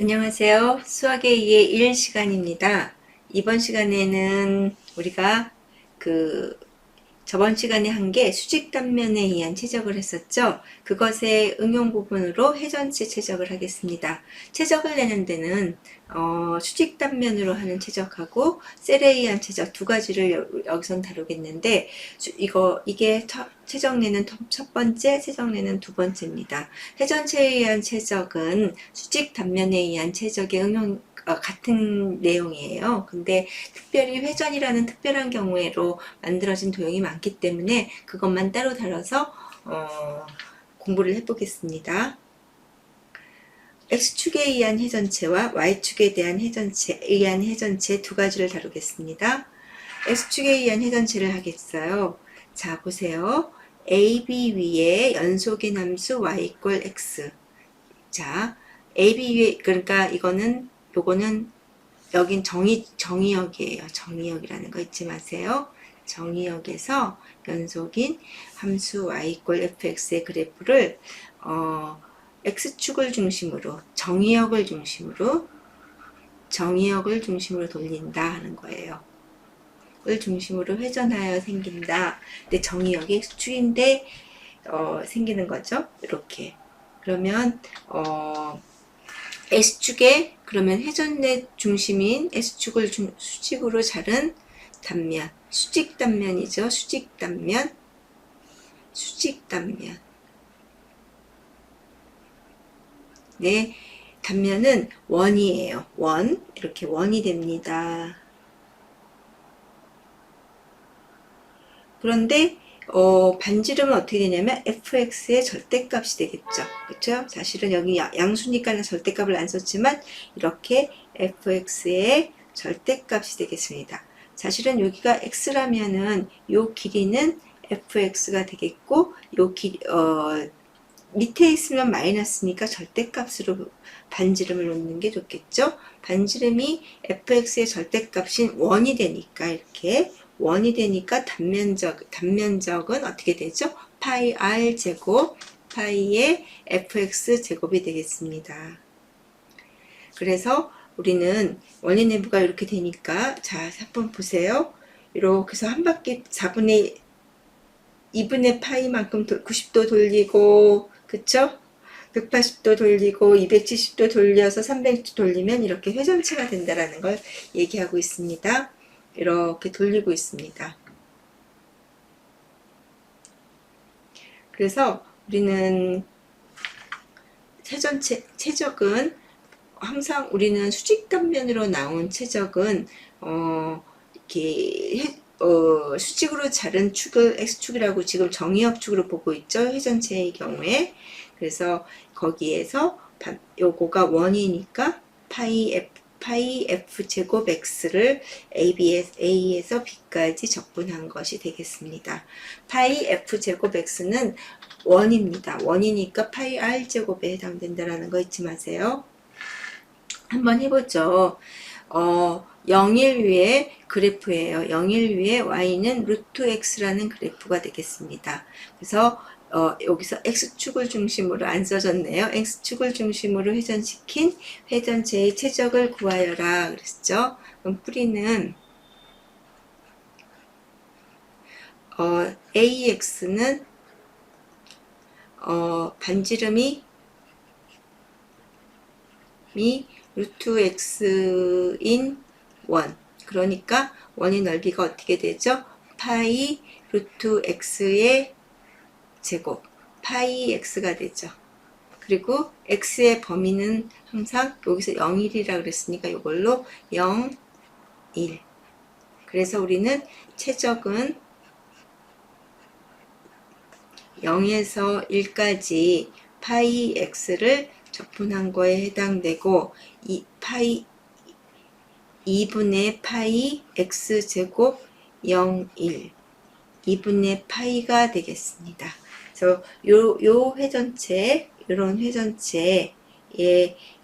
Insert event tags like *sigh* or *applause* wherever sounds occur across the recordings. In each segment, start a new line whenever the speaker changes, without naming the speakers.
안녕하세요. 수학의 2의 1 시간입니다. 이번 시간에는 우리가 그 저번 시간에 한 게 수직 단면에 의한 최적을 했었죠. 그것의 응용 부분으로 회전체 최적을 하겠습니다. 최적을 내는 데는 어, 수직 단면으로 하는 최적하고 셀에 의한 최적 두 가지를 여, 여기선 다루겠는데 수- 이거 이게 첫- 최적 내는 첫- 첫 번째, 최적 내는 두 번째입니다. 회전체에 의한 최적은 수직 단면에 의한 최적의 응용 어, 같은 내용이에요. 근데 특별히 회전이라는 특별한 경우에로 만들어진 도형이 많기 때문에 그것만 따로 다뤄서 어, 공부를 해보겠습니다. X축에 의한 회전체와 Y축에 대한 회전체, 의한 회전체 두 가지를 다루겠습니다. X축에 의한 회전체를 하겠어요. 자, 보세요. AB 위에 연속인 함수 Y 이퀄 X. 자, AB 위에, 그러니까 이거는, 요거는, 여긴 정의, 정의역이에요. 정의역이라는 거 잊지 마세요. 정의역에서 연속인 함수 y fx의 그래프를 어, x축을 중심으로 정의역을 중심으로 정의역을 중심으로 돌린다 하는 거예요. 을 중심으로 회전하여 생긴다. 근데 정의역이 x축인데 어, 생기는 거죠. 이렇게. 그러면 어, S축에 그러면 회전의 중심인 S축을 중, 수직으로 자른 단면, 수직 단면이죠. 수직 단면, 수직 단면. 네, 단면은 원이에요. 원, 이렇게 원이 됩니다. 그런데 어, 반지름은 어떻게 되냐면 fx의 절대값이 되겠죠. 그렇죠? 사실은 여기 야- 양수니까는 절대값을 안 썼지만 이렇게 fx의 절대값이 되겠습니다. 사실은 여기가 x라면은 요 길이는 fx가 되겠고 요 길, 어, 밑에 있으면 마이너스니까 절대값으로 반지름을 놓는 게 좋겠죠. 반지름이 fx의 절대값인 원이 되니까 이렇게 원이 되니까 단면적, 단면적은 어떻게 되죠? 파이 r 제곱, 파이의 fx 제곱이 되겠습니다. 그래서 우리는 원의 내부가 이렇게 되니까 자, 한번 보세요. 이렇게 해서 한 바퀴 4분의 2분의 파이만큼 90도 돌리고 그쵸? 180도 돌리고 270도 돌려서 300도 돌리면 이렇게 회전체가 된다라는 걸 얘기하고 있습니다. 이렇게 돌리고 있습니다. 그래서 우리는 최전체, 최적은 항상 우리는 수직 단면으로 나온 최적은 어, 이렇게 해- 어, 수직으로 자른 축을 X축이라고 지금 정의역축으로 보고 있죠. 회전체의 경우에. 그래서 거기에서 반- 요거가 원이니까 파이 F, 파이 F 제곱 X를 ABS, A에서 B까지 적분한 것이 되겠습니다. 파이 F 제곱 X는 원입니다. 원이니까 파이 R 제곱에 해당된다라는 거 잊지 마세요. 한번 해보죠. 어, 0일 위에 그래프예요. 0일 위에 y는 루트 x라는 그래프가 되겠습니다. 그래서 어, 여기서 x축을 중심으로 안 써졌네요. x축을 중심으로 회전시킨 회전체의 최적을 구하여라 그랬죠. 그럼 뿌리는 어, ax는 어, 반지름이 미 루트 x인 원. 그러니까 원의 넓이가 어떻게 되죠? 파이 루트 x의 제곱. 파이 x가 되죠. 그리고 x의 범위는 항상 여기서 0일이라 그랬으니까 이걸로 0, 1. 그래서 우리는 최적은 0에서 1까지 파이 x를 적분한 거에 해당되고 이 파이 2분의 파이 x 제곱 0, 1 2분의 파이가 되겠습니다. 그래서 요, 요 회전체 이런 회전체의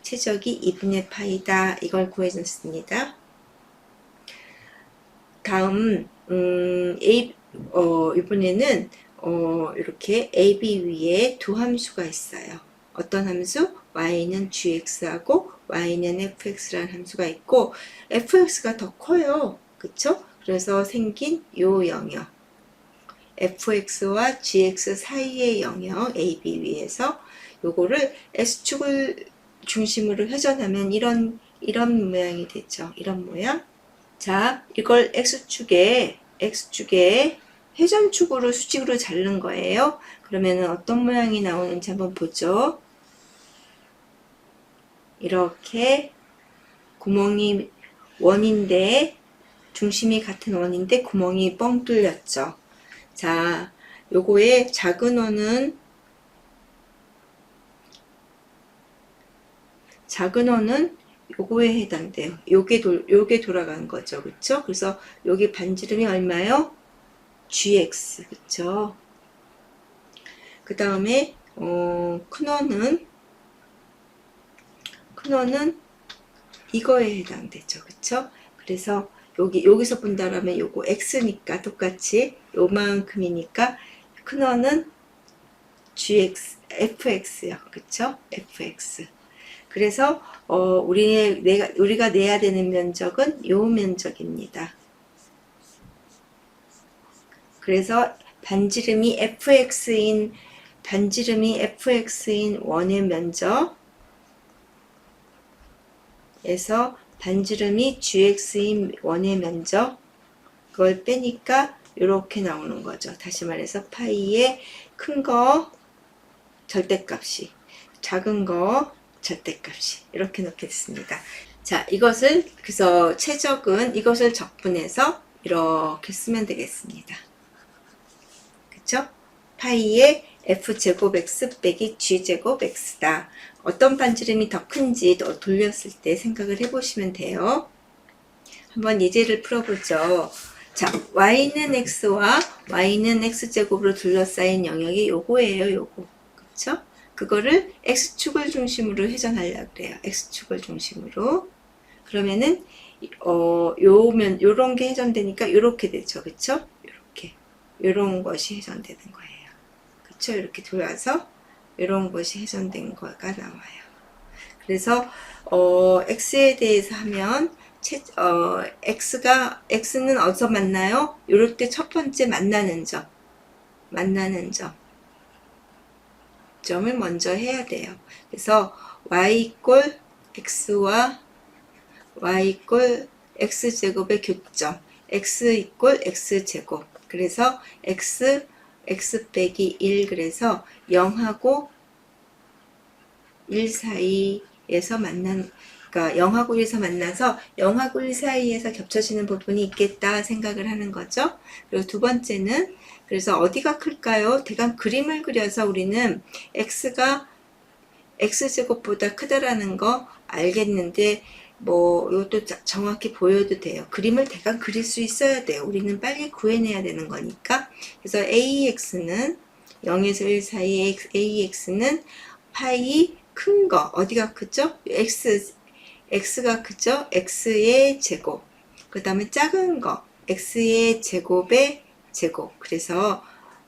최적이 2분의 파이다 이걸 구해줬습니다. 다음 음, A, 어, 이번에는 어, 이렇게 AB 위에 두 함수가 있어요. 어떤 함수? y는 gx하고 y는 fx라는 함수가 있고 fx가 더 커요. 그쵸? 그래서 생긴 요 영역 fx와 gx 사이의 영역 AB 위에서 요거를 S축을 중심으로 회전하면 이런 이런 모양이 되죠. 이런 모양. 자, 이걸 X축에 X축에 회전축으로 수직으로 자른 거예요. 그러면은 어떤 모양이 나오는지 한번 보죠. 이렇게 구멍이 원인데 중심이 같은 원인데 구멍이 뻥 뚫렸죠. 자, 요거의 작은 원은 작은 원은 요거에 해당돼요. 요게 돌 요게 돌아간 거죠. 그쵸? 그래서 여기 반지름이 얼마요? gx. 그쵸? 그 다음에 어, 큰 원은 큰 원은 이거에 해당되죠. 그쵸? 그래서 여기 여기서 본다라면 요거 x니까 똑같이 요만큼이니까 큰 원은 gx fx요. 그쵸? fx. 그래서 어, 우리 내가 우리가 내야 되는 면적은 요 면적입니다. 그래서 반지름이 fx인 반지름이 fx인 원의 면적에서 반지름이 gx인 원의 면적 그걸 빼니까 이렇게 나오는 거죠. 다시 말해서 파이의 큰 거 절대값이 작은 거 절대값이 이렇게 넣게 됐습니다. 자, 이것을 그래서 최적은 이것을 적분해서 이렇게 쓰면 되겠습니다. 그쵸? 파이의 f제곱 x 빼기 g제곱 x다. 어떤 반지름이 더 큰지 또 돌렸을 때 생각을 해보시면 돼요. 한번 예제를 풀어보죠. 자, y는 x와 y는 x제곱으로 둘러싸인 영역이 요거예요, 요거. 그쵸? 그거를 x축을 중심으로 회전하려고 그래요. x축을 중심으로. 그러면은 어 요면 요런 게 회전되니까 요렇게 되죠. 그쵸? 요렇게. 요런 것이 회전되는 거예요. 그쵸? 이렇게 돌아서 요런 것이 회전된 거가 나와요. 그래서 어 x에 대해서 하면 채, 어 x가 x는 어디서 만나요? 요럴 때 첫 번째 만나는 점. 만나는 점. 점을 먼저 해야 돼요. 그래서 y 이꼴 x와 y 이꼴 x제곱의 교점 x 이꼴 x제곱 그래서 x x 빼기 1 그래서 0하고 1 사이에서 만난 그러니까 0하고 1에서 만나서 0하고 1 사이에서 겹쳐지는 부분이 있겠다 생각을 하는 거죠. 그리고 두 번째는 그래서 어디가 클까요? 대강 그림을 그려서 우리는 x가 x제곱보다 크다라는 거 알겠는데 뭐 이것도 정확히 보여도 돼요. 그림을 대강 그릴 수 있어야 돼요. 우리는 빨리 구해내야 되는 거니까. 그래서 AX는 0에서 1 사이의 AX는 파이 큰 거 어디가 크죠? X X가 크죠? X의 제곱. 그 다음에 작은 거 X의 제곱의 제곱. 그래서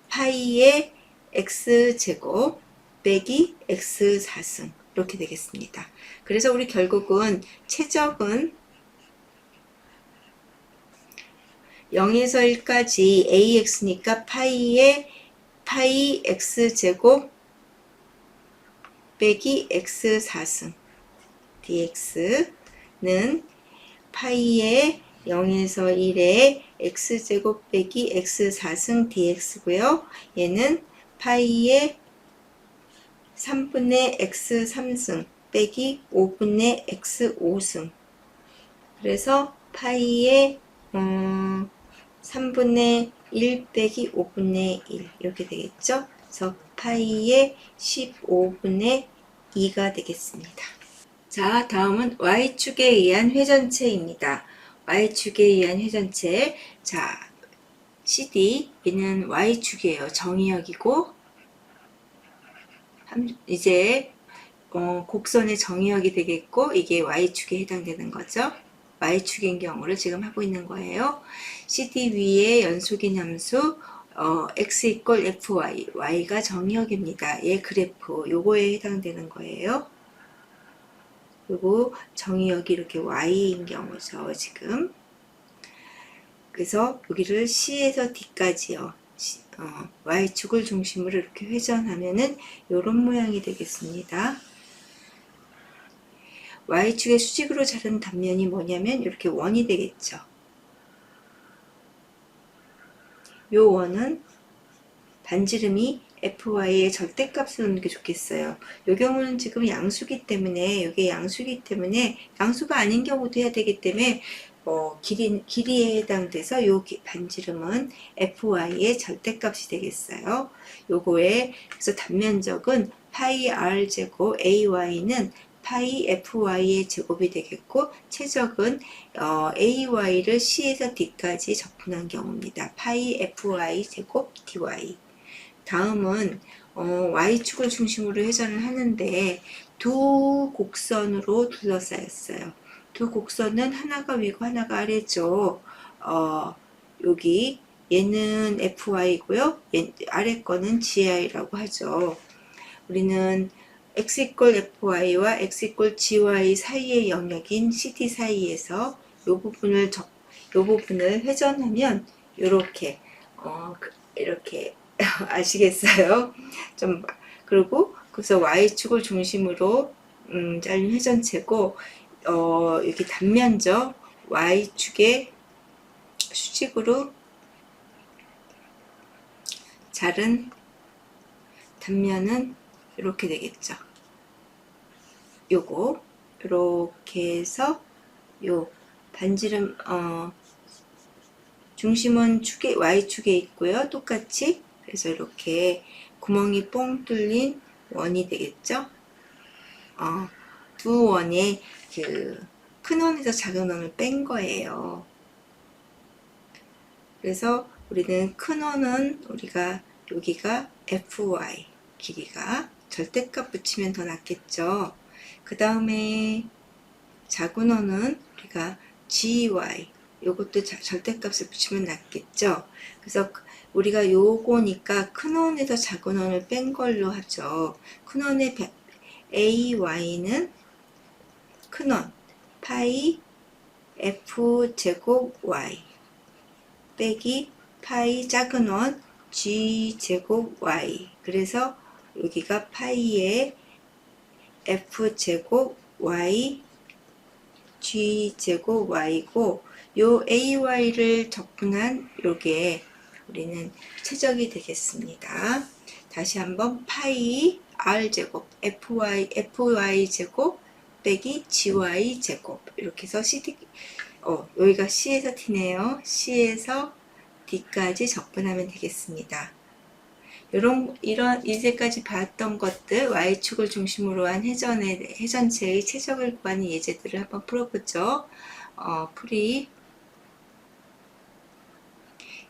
파이의 x 제곱 빼기 x 4승 이렇게 되겠습니다. 그래서 우리 결국은 최적은 0에서 1까지 ax니까 파이의 파이 x 제곱 빼기 x 4승 dx는 파이의 0에서 1에 x제곱 빼기 x4승 dx고요. 얘는 파이의 3분의 x3승 빼기 5분의 x5승 그래서 파이의 음, 3분의 1 빼기 5분의 1 이렇게 되겠죠. 그래서 파이의 15분의 2가 되겠습니다. 자, 다음은 y축에 의한 회전체입니다. y축에 의한 회전체. 자, CD 얘는 y축이에요. 정의역이고 이제 어, 곡선의 정의역이 되겠고 이게 y축에 해당되는 거죠. y축인 경우를 지금 하고 있는 거예요. CD 위에 연속인 함수 어, x 이꼴 fy, y가 정의역입니다. 얘 그래프 요거에 해당되는 거예요. 그리고 정의역이 이렇게 y인 경우죠, 지금. 그래서 여기를 C에서 D까지요. C- 어, y축을 중심으로 이렇게 회전하면은 이런 모양이 되겠습니다. y축의 수직으로 자른 단면이 뭐냐면 이렇게 원이 되겠죠. 요 원은 반지름이 fy의 절대값을 넣는 게 좋겠어요. 요 경우는 지금 양수기 때문에 이게 양수기 때문에 양수가 아닌 경우도 해야 되기 때문에 어, 길이, 길이에 해당돼서 요 기- 반지름은 fy의 절대값이 되겠어요. 요거에 그래서 단면적은 파이 r 제곱 ay는 파이 fy의 제곱이 되겠고 최적은 어, ay를 c에서 d까지 적분한 경우입니다. 파이 fy 제곱 dy 다음은 어, y축을 중심으로 회전을 하는데 두 곡선으로 둘러싸였어요. 두 곡선은 하나가 위고 하나가 아래죠. 어, 여기 얘는 fy고요. 얘, 아래 거는 gi라고 하죠. 우리는 x 이퀄 fy와 x 이퀄 gy 사이의 영역인 cd 사이에서 이 부분을 적, 요 부분을 회전하면 이렇게 어, 그- 이렇게 *laughs* 아시겠어요? 좀 그리고 그래서 y축을 중심으로 음, 잘린 회전체고 어, 여기 단면적 y축의 수직으로 자른 단면은 이렇게 되겠죠. 요거 이렇게 해서 요 반지름 어 중심은 축에 y축에 있고요. 똑같이 그래서 이렇게 구멍이 뻥 뚫린 원이 되겠죠. 어, 두 원의 그 큰 원에서 작은 원을 뺀 거예요. 그래서 우리는 큰 원은 우리가 여기가 fy 길이가 절대값 붙이면 더 낫겠죠. 그 다음에 작은 원은 우리가 gy 요것도 자- 절대값을 붙이면 낫겠죠. 그래서 그- 우리가 요거니까 큰 원에서 작은 원을 뺀 걸로 하죠. 큰 원의 배- ay는 큰 원, 파이 f 제곱 y 빼기 파이 작은 원 g 제곱 y 그래서 여기가 파이의 f 제곱 y g 제곱 y고 요 ay를 적분한 요게 우리는 최적이 되겠습니다. 다시 한번 파이 r 제곱 fy fy 제곱 빼기 gy 제곱 이렇게 해서 cd 어 여기가 c에서 t네요. c에서 d까지 적분하면 되겠습니다. 이런 이런 이제까지 봤던 것들 y축을 중심으로 한 회전의 회전체의 최적을 구하는 예제들을 한번 풀어보죠. 어, 풀이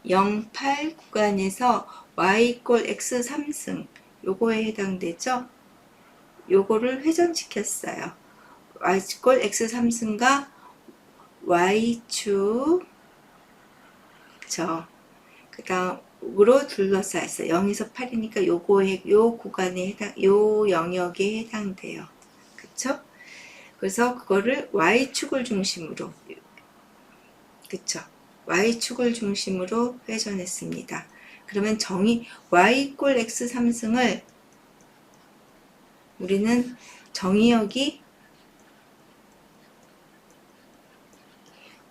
08 구간에서 y 이꼴 x 3승 요거에 해당되죠. 요거를 회전시켰어요. Y 이꼴 x 3승과 y축. 그 다음으로 둘러싸였어요. 0에서 8이니까 요거에 요 구간에 해당 요 영역에 해당돼요. 그쵸? 그래서 그거를 y축을 중심으로 그쵸? y축을 중심으로 회전했습니다. 그러면 정의 y 이꼴 x 3승을 우리는 정의역이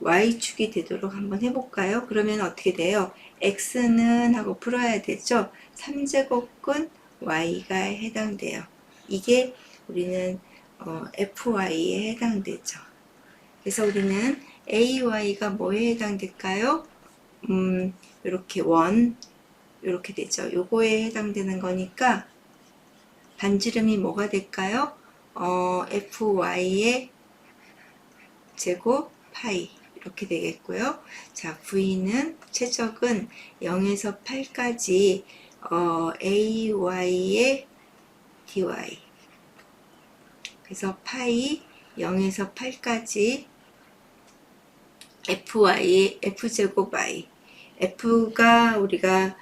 y축이 되도록 한번 해볼까요? 그러면 어떻게 돼요? x는 하고 풀어야 되죠? 3제곱근 y가 해당돼요. 이게 우리는 어, fy에 해당되죠. 그래서 우리는 ay가 뭐에 해당될까요? 음, 이렇게 원, 이렇게 되죠. 요거에 해당되는 거니까 반지름이 뭐가 될까요? 어, fy의 제곱 파이 이렇게 되겠고요. 자, v는 최적은 0에서 8까지 어, ay의 dy 그래서 파이 0에서 8까지 fy의 f제곱 y f가 우리가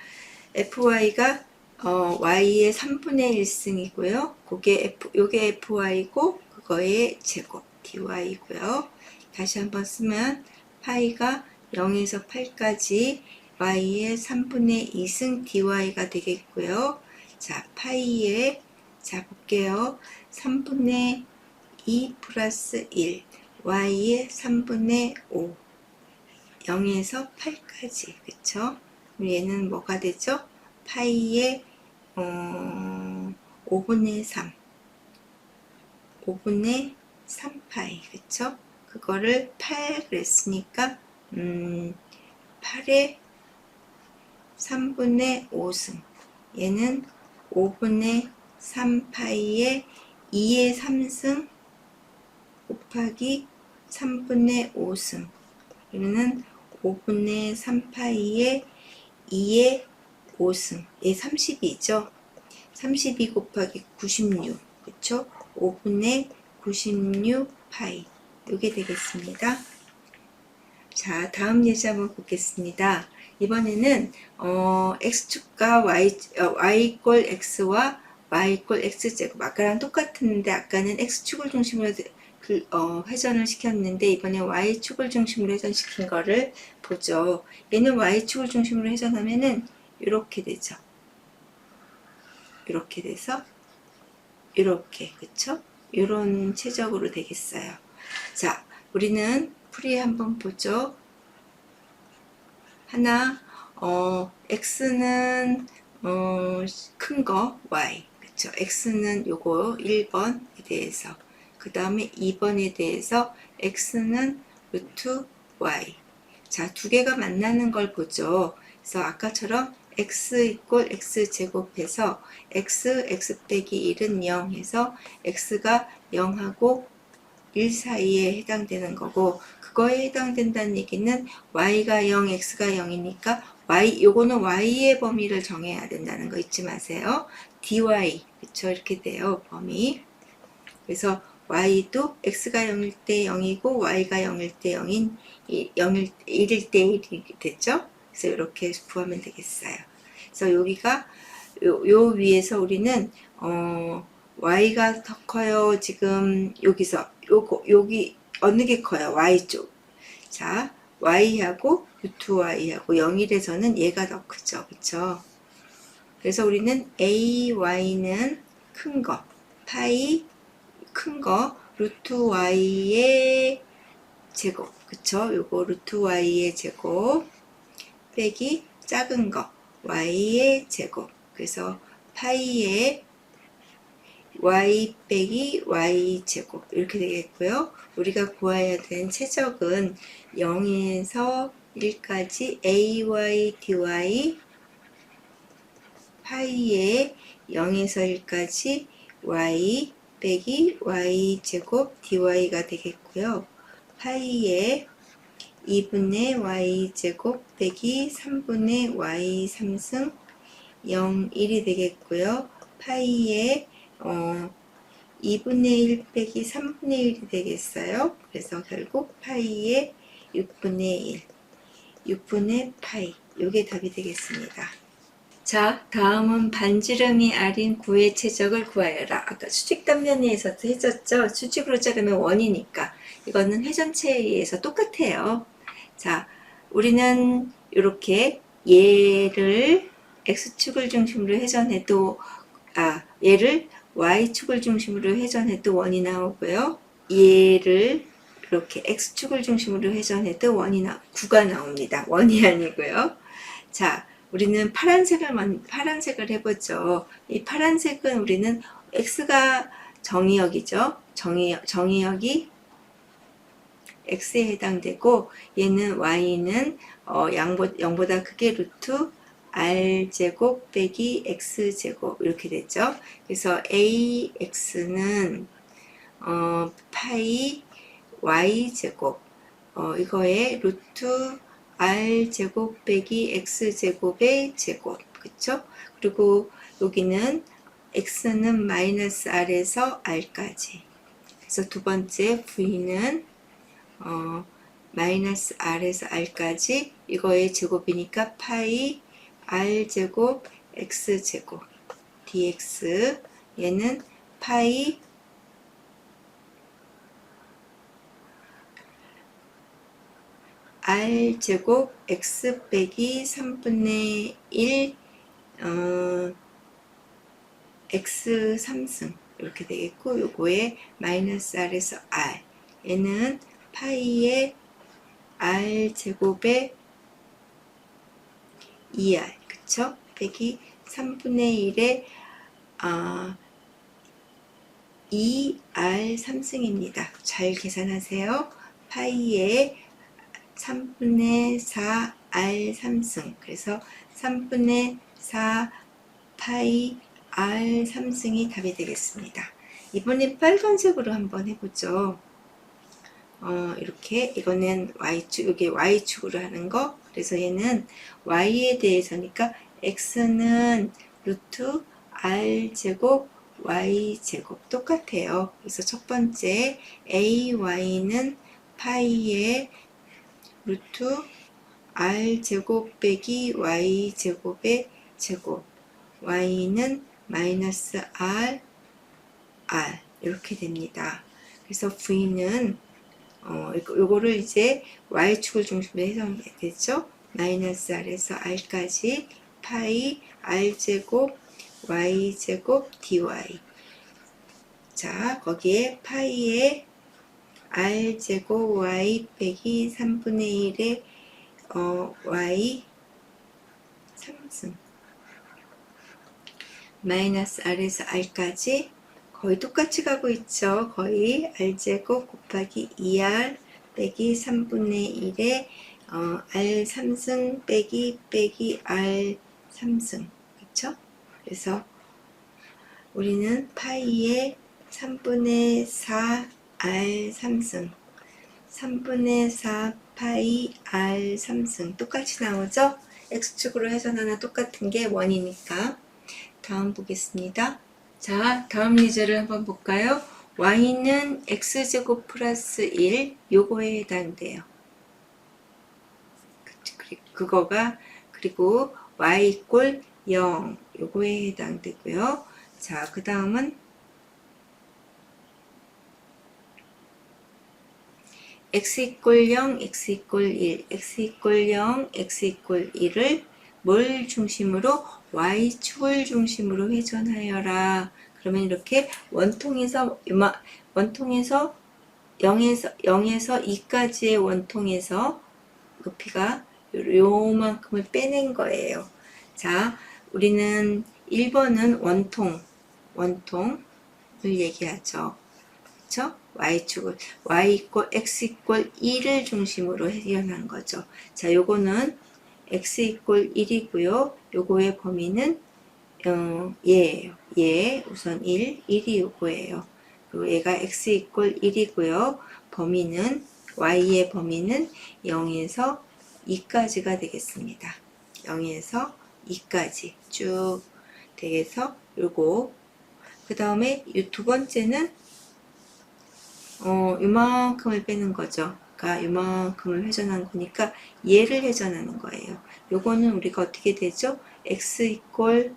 fy가 어, y의 3분의 1승이고요. 그게 f, 요게 fy고 그거의 제곱 dy고요. 다시 한번 쓰면 파이가 0에서 8까지 y의 3분의 2승 dy가 되겠고요. 자, 파이에 자 볼게요. 3분의 2 플러스 1 y의 3분의 5 0에서 8까지 그쵸? 얘는 뭐가 되죠? 파이의 어, 5분의 3 5분의 3파이 그쵸? 그거를 8 그랬으니까 음, 8의 3분의 5승. 얘는 5분의 3파이의 2의 3승 곱하기 3분의 5승. 얘는 5분의 3파이의 2의 5승. 얘 32죠? 32 곱하기 96 그쵸? 5분의 96 파이 이게 되겠습니다 자 다음 예제 한번 보겠습니다 이번에는 어, x축과 y, 어, y x와 y x제곱 아까랑 똑같은데 아까는 x축을 중심으로 그, 어, 회전을 시켰는데 이번에 y축을 중심으로 회전시킨 거를 보죠. 얘는 y축을 중심으로 회전하면은 이렇게 되죠. 이렇게 돼서 이렇게 그쵸? 이런 최적으로 되겠어요. 자, 우리는 풀이 한번 보죠. 하나, 어, x는 어, 큰 거 y 그쵸? x는 요거 1번에 대해서 그 다음에 2번에 대해서 x는 루트 y 자, 두 개가 만나는 걸 보죠. 그래서 아까처럼 x 이꼴 x 제곱해서 x, x 빼기 1은 0 해서 x가 0하고 1 사이에 해당되는 거고 그거에 해당된다는 얘기는 y가 0, x가 0이니까 y 요거는 y의 범위를 정해야 된다는 거 잊지 마세요. dy 그쵸 이렇게 돼요 범위. 그래서 y도 x가 0일 때 0이고 y가 0일 때 0인 0일 1일 때 1이 됐죠. 그래서 이렇게 구하면 되겠어요. 그래서 여기가 요, 요 위에서 우리는 어, y가 더 커요. 지금 여기서 요거 여기 어느 게 커요? y쪽. 자, y하고 루트 y하고 0일에서는 얘가 더 크죠. 그쵸? 그래서 우리는 ay는 큰 거, 파이 큰 거, 루트 y의 제곱. 그쵸? 요거 루트 y의 제곱 빼기 작은 거, y의 제곱. 그래서 파이의 y 빼기 y 제곱 이렇게 되겠고요. 우리가 구해야 되는 최적은 0에서 1까지 ay dy 파이의 0에서 1까지 y 빼기 y 제곱 dy가 되겠고요. 파이의 2분의 y 제곱 빼기 3분의 y 3승 0, 1이 되겠고요. 파이의 어, 2분의 1 빼기 3분의 1이 되겠어요. 그래서 결국 파이의 6분의 1, 6분의 파이. 이게 답이 되겠습니다. 자, 다음은 반지름이 아린 구의 최적을 구하여라. 아까 수직 단면에서도 해줬죠? 수직으로 자르면 원이니까. 이거는 회전체에 의해서 똑같아요. 자, 우리는 이렇게 얘를 x축을 중심으로 회전해도, 아, 얘를 y축을 중심으로 회전해도 원이 나오고요. 얘를 이렇게 x축을 중심으로 회전해도 원이 나, 9가 나옵니다. 원이 아니고요. 자, 우리는 파란색을 파란색을 해보죠. 이 파란색은 우리는 x가 정의역이죠. 정의 정의역이 x에 해당되고 얘는 y는 어, 양보, 0보다 크게 루트 r 제곱 빼기 x 제곱 이렇게 됐죠. 그래서 ax는 어, 파이 y 제곱 어, 이거에 루트 r 제곱 빼기 x 제곱의 제곱 그쵸? 그리고 여기는 x는 마이너스 r에서 r까지 그래서 두 번째 v는 어, 마이너스 r에서 r까지 이거의 제곱이니까 파이 r제곱 x제곱. dx 얘는 파이 r제곱 x 빼기 3분의 1 어, x 3승. 이렇게 되겠고 요거에 마이너스 r에서 r. 얘는 파이의 r제곱의 2r 그쵸? 빼기 3분의 1에 아, 2r 3승입니다. 잘 계산하세요. 파이의 3분의 4r 3승 그래서 3분의 4 파이 r 3승이 답이 되겠습니다. 이번엔 빨간색으로 한번 해보죠. 어, 이렇게 이거는 y축 이게 y축으로 하는 거 그래서 얘는 y에 대해서니까 x는 루트 r 제곱 y 제곱 똑같아요. 그래서 첫 번째 ay는 파이의 루트 r 제곱 빼기 y 제곱의 제곱 y는 마이너스 r r 이렇게 됩니다. 그래서 v는 어, 이거- 요거를 이제 y축을 중심으로 해석해야 되죠. 마이너스 r에서 r까지 파이 r제곱 y제곱 dy 자 거기에 파이에 r제곱 y 빼기 3분의 1의 어, y 3승 마이너스 r에서 r까지 거의 똑같이 가고 있죠. 거의 r제곱 곱하기 2r 빼기 3분의 1에 어, r 3승 빼기 빼기 r 3승 그쵸? 그래서 우리는 파이의 3분의 4 r 3승 3분의 4 파이 r 3승 똑같이 나오죠? x축으로 해서 하나 똑같은 게 1이니까 다음 보겠습니다. 자, 다음 예제를 한번 볼까요? y는 x제곱 플러스 1 요거에 해당돼요. 그- 그거가 그리고 y 이꼴 0 요거에 해당되고요. 자, 그 다음은 x 이꼴 0, x 이꼴 1, x 이꼴 0, x 이꼴 1을 뭘 중심으로 y축을 중심으로 회전하여라. 그러면 이렇게 원통에서 원통에서 0에서 0에서 2까지의 원통에서 높이가 요- 요만큼을 빼낸 거예요. 자, 우리는 1번은 원통, 원통을 얘기하죠. 그쵸? y축을, y 이꼴 x 이꼴 1을 중심으로 회전한 거죠. 자, 요거는 x 이꼴 1이고요. 요거의 범위는 어, 얘예요. 얘 우선 1, 1이 요거예요. 그리고 얘가 x 이꼴 1이고요. 범위는 y의 범위는 0에서 2까지가 되겠습니다. 0에서 2까지 쭉 되겠어. 요거 그 다음에 이 두 번째는 어, 요만큼을 빼는 거죠. 그러니까 요만큼을 회전한 거니까 얘를 회전하는 거예요. 요거는 우리가 어떻게 되죠? x 이꼴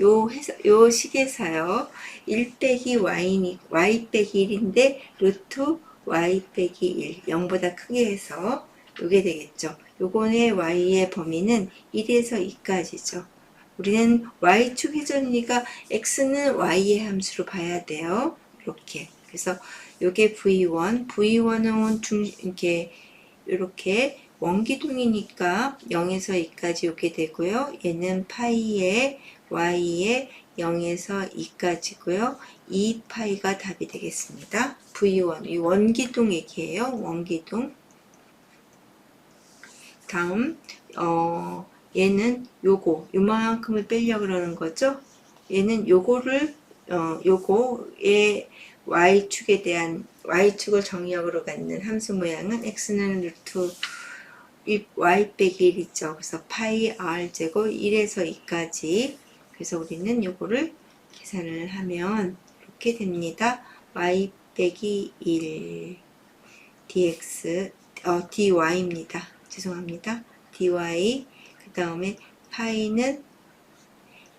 요, 해서, 요 식에서요. 1 빼기 y니, y 빼기 1인데 루트 y 빼기 1, 0보다 크게 해서 요게 되겠죠. 요거의 y의 범위는 1에서 2까지죠. 우리는 y축 회전이니까 x는 y의 함수로 봐야 돼요. 이렇게. 그래서 요게 v1, v1은 중, 이렇게, 이렇게 원기둥이니까 0에서 2까지 요게 되고요. 얘는 파이의 y의 0에서 2까지고요. 2파이가 답이 되겠습니다. v1, 이 원기둥 얘기예요. 원기둥. 다음, 어, 얘는 요거, 요만큼을 빼려고 그러는 거죠. 얘는 요거를, 어, 요거의 y축에 대한, y축을 정의역으로 갖는 함수 모양은 x는 루트 이 y 빼기 1이죠. 그래서 파이 r 제곱 1에서 2까지. 그래서 우리는 요거를 계산을 하면 이렇게 됩니다. y 빼기 1 dx 어, dy입니다. 죄송합니다. dy 그 다음에 파이는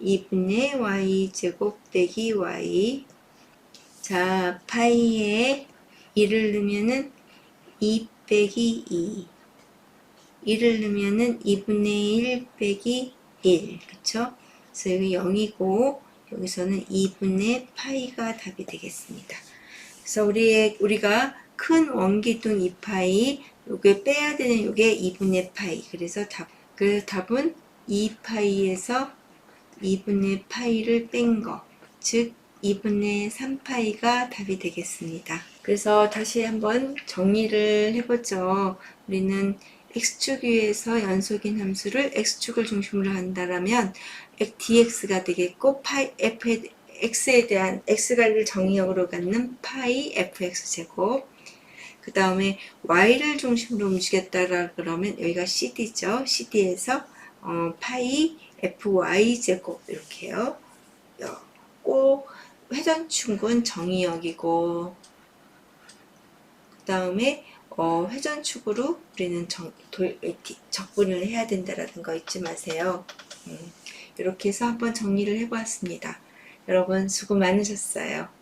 2분의 y 제곱 빼기 y 자 파이에 1을 넣으면은 2 빼기 2 1을 넣으면은 2분의 1 빼기 1. 그쵸? 그래서 여기 0이고, 여기서는 2분의 파이가 답이 되겠습니다. 그래서 우리의, 우리가 큰 원기둥 2파이, 요게 빼야 되는 요게 2분의 파이. 그래서 답, 그 답은 2파이에서 2분의 파이를 뺀 거. 즉, 2분의 3파이가 답이 되겠습니다. 그래서 다시 한번 정리를 해보죠. 우리는 x축 위에서 연속인 함수를 x축을 중심으로 한다면 dx가 되겠고 파이 f x에 대한 x가를 정의역으로 갖는 파이 fx 제곱 그 다음에 y를 중심으로 움직였다라 그러면 여기가 cd죠. cd에서 어, 파이 fy 제곱 이렇게요. 꼭 회전축은 정의역이고 그 다음에 어, 회전축으로 우리는 정, 돌, 적분을 해야 된다라는 거 잊지 마세요. 음, 이렇게 해서 한번 정리를 해보았습니다. 여러분 수고 많으셨어요.